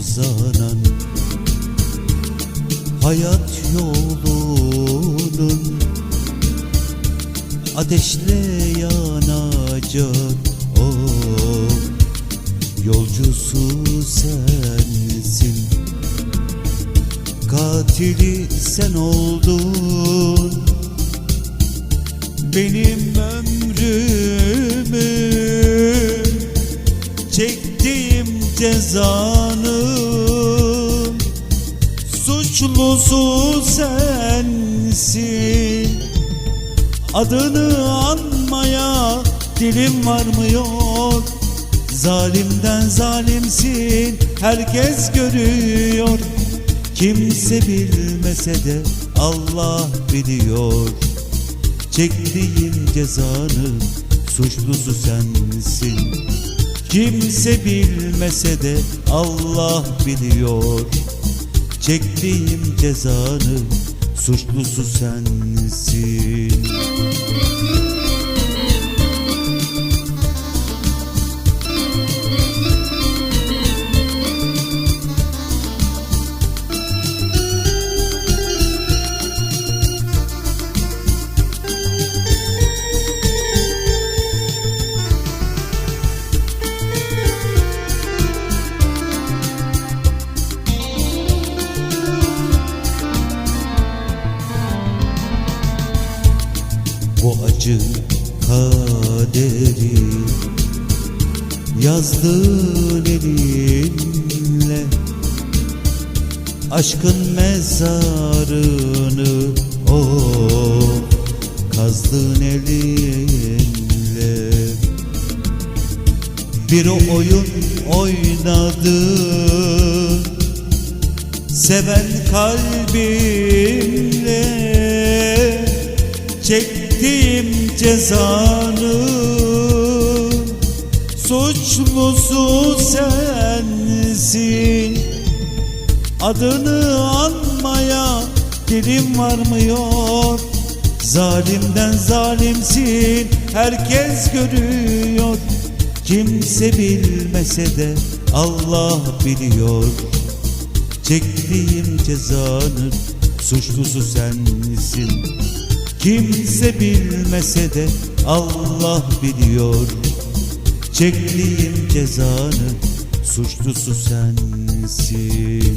uzanan Hayat yolunun Ateşle yanacak o oh, Yolcusu sensin. Katili sen oldun. Benim ben Çektiğim cezanın Suçlusu sensin. Adını anmaya dilim varmıyor Zalimden zalimsin herkes görüyor. Kimse bilmese de Allah biliyor. Çektiğim cezanın suçlusu sensin Kimse bilmese de Allah biliyor. Çektiğim cezanın suçlusu sensin acı kaderi. Yazdığın elinle Aşkın mezarını o Kazdığın elinle. Bir oyun oynadın Seven kalbimle Çektiğim cezanı. Suçlusu sensin? Adını anmaya dilim varmıyor. Zalimden zalimsin herkes görüyor. Kimse bilmese de Allah biliyor. Çektiğim cezanın suçlusu sensin Kimse bilmese de Allah biliyor. Çektiğim cezanın suçlusu sensin